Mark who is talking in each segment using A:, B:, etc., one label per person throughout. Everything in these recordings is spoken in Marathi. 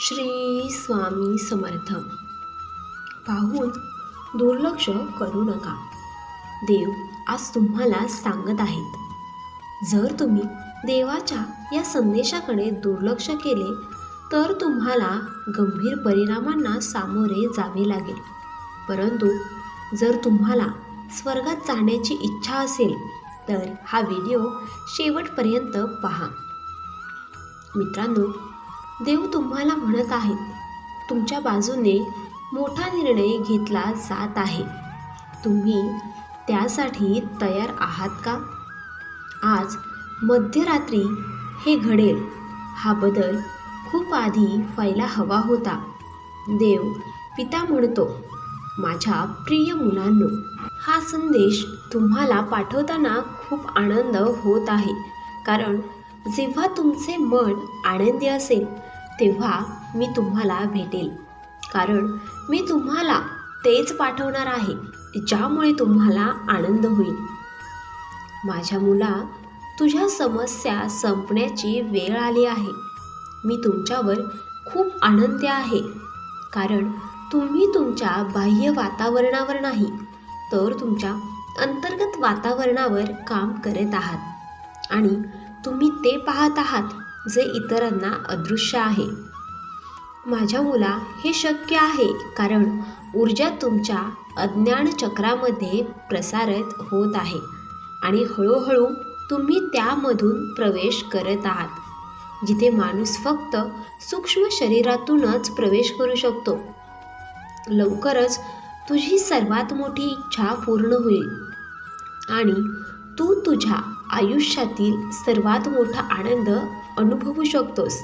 A: श्री स्वामी समर्थ. पाहून दुर्लक्ष करू नका. देव आज तुम्हाला सांगत आहेत. जर तुम्ही देवाच्या या संदेशाकडे दुर्लक्ष केले तर तुम्हाला गंभीर परिणामांना सामोरे जावे लागेल. परंतु जर तुम्हाला स्वर्गात जाण्याची इच्छा असेल तर हा व्हिडिओ शेवटपर्यंत पहा. मित्रांनो देव तुम्हाला म्हणत आहेत तुमच्या बाजूने मोठा निर्णय घेतला जात आहे. तुम्ही त्यासाठी तयार आहात का? आज मध्यरात्री हे घडेल. हा बदल खूप आधी व्हायला हवा होता. देव पिता म्हणतो माझ्या प्रिय मुलांनो हा संदेश तुम्हाला पाठवताना खूप आनंद होत आहे. कारण जेव्हा तुमचे मन आनंदी असेल तेव्हा मी तुम्हाला भेटेल. कारण मी तुम्हाला तेच पाठवणार आहे ज्यामुळे तुम्हाला आनंद होईल. माझ्या मुला तुझ्या समस्या संपण्याची वेळ आली आहे. मी तुमच्यावर खूप आनंदी आहे. कारण तुम्ही तुमच्या बाह्य वातावरणावर नाही तर तुमच्या अंतर्गत वातावरणावर काम करत आहात. आणि तुम्ही ते पाहत आहात जे इतरांना अदृश्य आहे. माझ्या मुला हे शक्य आहे कारण ऊर्जा तुमच्या अज्ञान चक्रामध्ये प्रसारित होत आहे आणि हळूहळू तुम्ही त्यामधून प्रवेश करत आहात जिथे माणूस फक्त सूक्ष्म शरीरातूनच प्रवेश करू शकतो. लवकरच तुझी सर्वात मोठी इच्छा पूर्ण होईल आणि तू तुझ्या आयुष्यातील सर्वात मोठा आनंद अनुभवू शकतोस.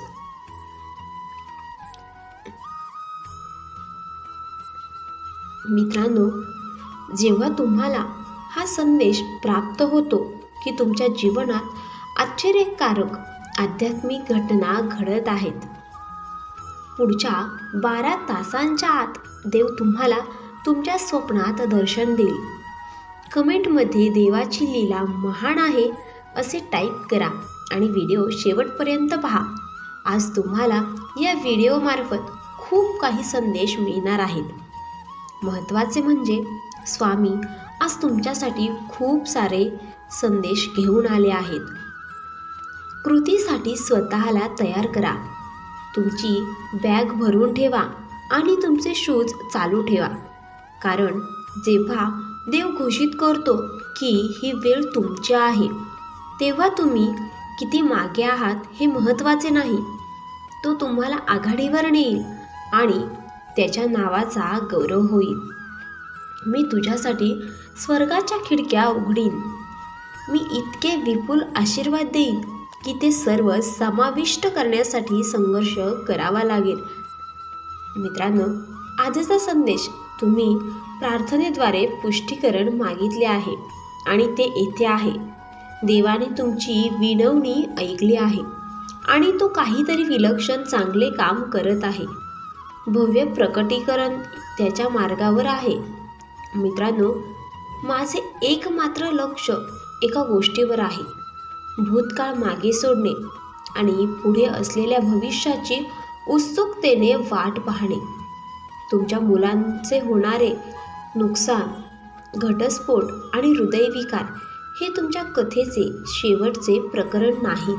A: मित्रांनो जेव्हा तुम्हाला हा संदेश प्राप्त होतो की तुमच्या जीवनात आश्चर्यकारक आध्यात्मिक घटना घडत आहेत पुढच्या बारा तासांच्या आत देव तुम्हाला तुमच्या स्वप्नात दर्शन देईल. कमेंटमध्ये देवाची लीला महान आहे असे टाईप करा आणि व्हिडिओ शेवटपर्यंत पहा. आज तुम्हाला या व्हिडिओमार्फत खूप काही संदेश मिळणार आहेत. महत्त्वाचे म्हणजे स्वामी आज तुमच्यासाठी खूप सारे संदेश घेऊन आले आहेत. कृतीसाठी स्वतःला तयार करा. तुमची बॅग भरून ठेवा आणि तुमचे शूज चालू ठेवा. कारण जेव्हा देव घोषित करतो की ही वेळ तुमची आहे. तेव्हा तुम्ही किती मागे आहात हे महत्त्वाचे नाही. तो तुम्हाला आघाडीवर नेईल आणि त्याच्या नावाचा गौरव होईल. मी तुझ्यासाठी स्वर्गाच्या खिडक्या उघडीन. मी इतके विपुल आशीर्वाद देईन की ते सर्व समाविष्ट करण्यासाठी संघर्ष करावा लागेल. मित्रांनो आजचा संदेश तुम्ही प्रार्थनेद्वारे पुष्टीकरण मागितले आहे आणि ते येथे आहे. देवाने तुमची विनवणी ऐकली आहे आणि तो काहीतरी विलक्षण चांगले काम करत आहे. भव्य प्रकटीकरण त्याच्या मार्गावर आहे. मित्रांनो माझे एकमात्र लक्ष एका गोष्टीवर आहे. भूतकाळ मागे सोडणे आणि पुढे असलेल्या भविष्याची उत्सुकतेने वाट पाहणे. तुमच्या मुलांचे होणारे नुकसान घटस्फोट आणि हृदयविकार हे तुमच्या कथेचे शेवटचे प्रकरण नाहीत.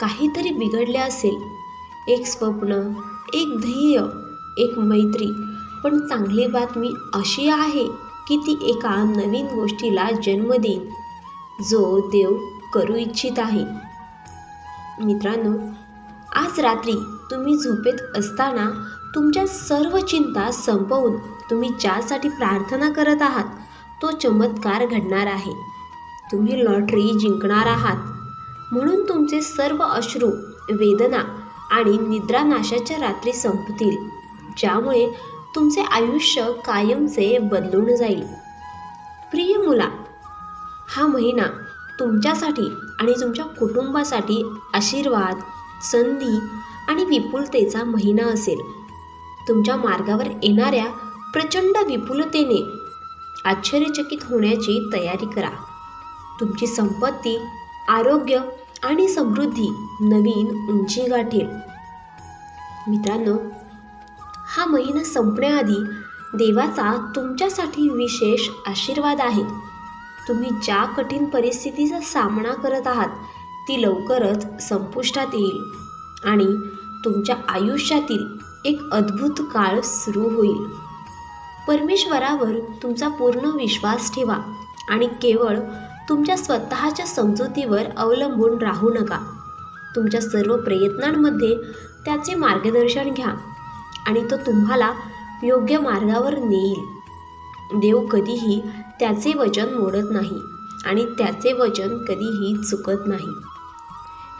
A: काहीतरी बिघडले असेल. एक स्वप्न एक ध्येय एक मैत्री. पण चांगली बातमी अशी आहे की ती एका नवीन गोष्टीला जन्म देईल जो देव करू इच्छित आहे. मित्रांनो आज रात्री तुम्ही झोपेत असताना तुमच्या सर्व चिंता संपवून तुम्ही ज्यासाठी प्रार्थना करत आहात तो चमत्कार घडणार आहे. तुम्ही लॉटरी जिंकणार आहात. म्हणून तुमचे सर्व अश्रू वेदना आणि निद्रानाशाच्या रात्री संपतील ज्यामुळे तुमचे आयुष्य कायमचे बदलून जाईल. प्रिय मुला हा महिना तुमच्यासाठी आणि तुमच्या कुटुंबासाठी आशीर्वाद संधी आणि विपुलतेचा महिना असेल. तुमच्या मार्गावर येणाऱ्या प्रचंड विपुलतेने आश्चर्यचकित होण्याची तयारी करा. तुमची संपत्ती आरोग्य आणि समृद्धी नवीन उंची गाठेल. मित्रांनो हा महिना संपण्याआधी देवाचा तुमच्यासाठी विशेष आशीर्वाद आहे. तुम्ही ज्या कठीण परिस्थितीचा सामना करत आहात ती लवकरच संपुष्टात येईल. आणि तुमच्या आयुष्यातील एक अद्भुत काळ सुरू होईल. परमेश्वरावर तुमचा पूर्ण विश्वास ठेवा आणि केवळ तुमच्या स्वतःच्या समजुतीवर अवलंबून राहू नका. तुमच्या सर्व प्रयत्नांमध्ये त्याचे मार्गदर्शन घ्या आणि तो तुम्हाला योग्य मार्गावर नेईल. देव कधीही त्याचे वचन मोडत नाही आणि त्याचे वचन कधीही चुकत नाही.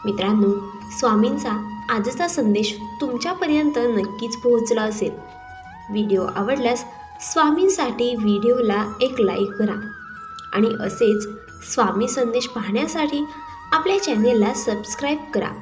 A: मित्रांनो स्वामींचा आजचा संदेश तुमच्यापर्यंत नक्कीच पोहोचला असेल. व्हिडिओ आवडल्यास स्वामींसाठी व्हिडिओला एक लाईक करा. आणि असेच स्वामी संदेश पाहण्यासाठी आपल्या चॅनेलला सबस्क्राईब करा.